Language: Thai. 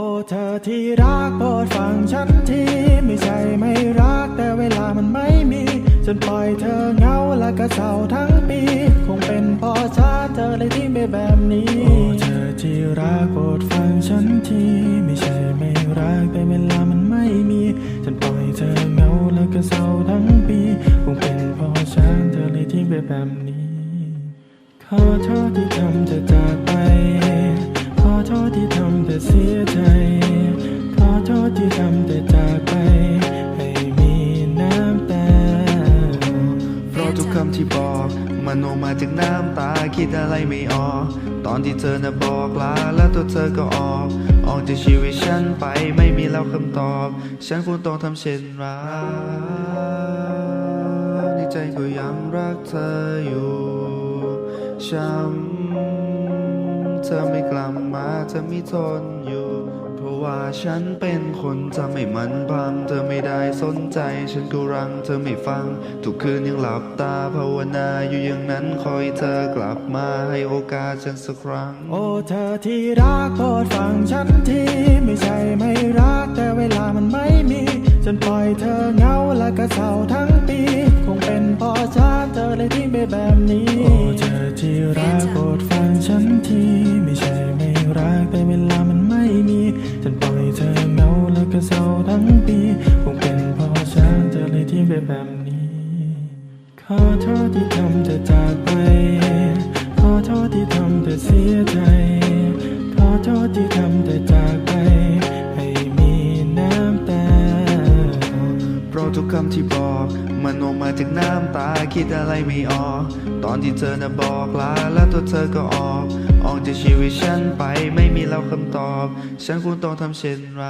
โอเธอที่รักโปรดฟังฉันที ไม่ใช่ไม่รักแต่เวลามันไม่มี ฉันปล่อยเธอเหงาและก็เศร้าทั้งปี คงเป็นเพราะฉันเธอเลยที่ไม่แบบนี้ โอ้เธอที่รักโปรดฟังฉันที ไม่ใช่ไม่รักแต่เวลามันไม่มี ฉันปล่อยเธอเหงาและก็เศร้าทั้งปี คงเป็นเพราะฉันเธอเลยที่ไม่แบบนี้ขอโทษที่ทำเธอจากไป ที่บอกมันออกมาจากน้ำตาคิดอะไรไม่ออก ตอนที่เธอน่ะบอกลาแล้วตัวเธอก็ออก ออกจากชีวิตฉันไปไม่มีแล้วคำตอบ ฉันควรต้องทำเช่นไรในใจก็ยังรักเธออยู่ช้ำเธอไม่กลับมาเธอไม่ทนอยู่ เพราะว่าฉันเป็นคนทำให้มันพัง เธอไม่ได้สนใจ ฉันก็รัง เธอไม่ฟัง ทุกคืนยังหลับตาภาวนาอยู่อย่างนั้นคอยเธอกลับมาให้โอกาสฉันสักครั้ง โอ้เธอที่รักโปรดฟังฉันทีไม่ใช่ ที่เป็นแบบนี้ ขอโทษที่ทำเธอจากไป ขอโทษที่ทำเธอเสียใจ ขอโทษที่ทำเธอจากไป ให้มีน้ำตา เพราะทุกคำที่บอก มันออกมาจากน้ำตาคิดอะไรไม่ออก ตอนที่เธอน่ะบอกลาแล้วตัวเธอก็ออก ออกจากชีวิตฉันไปไม่มีแล้วคำตอบ ฉันควรต้องทำเช่นไร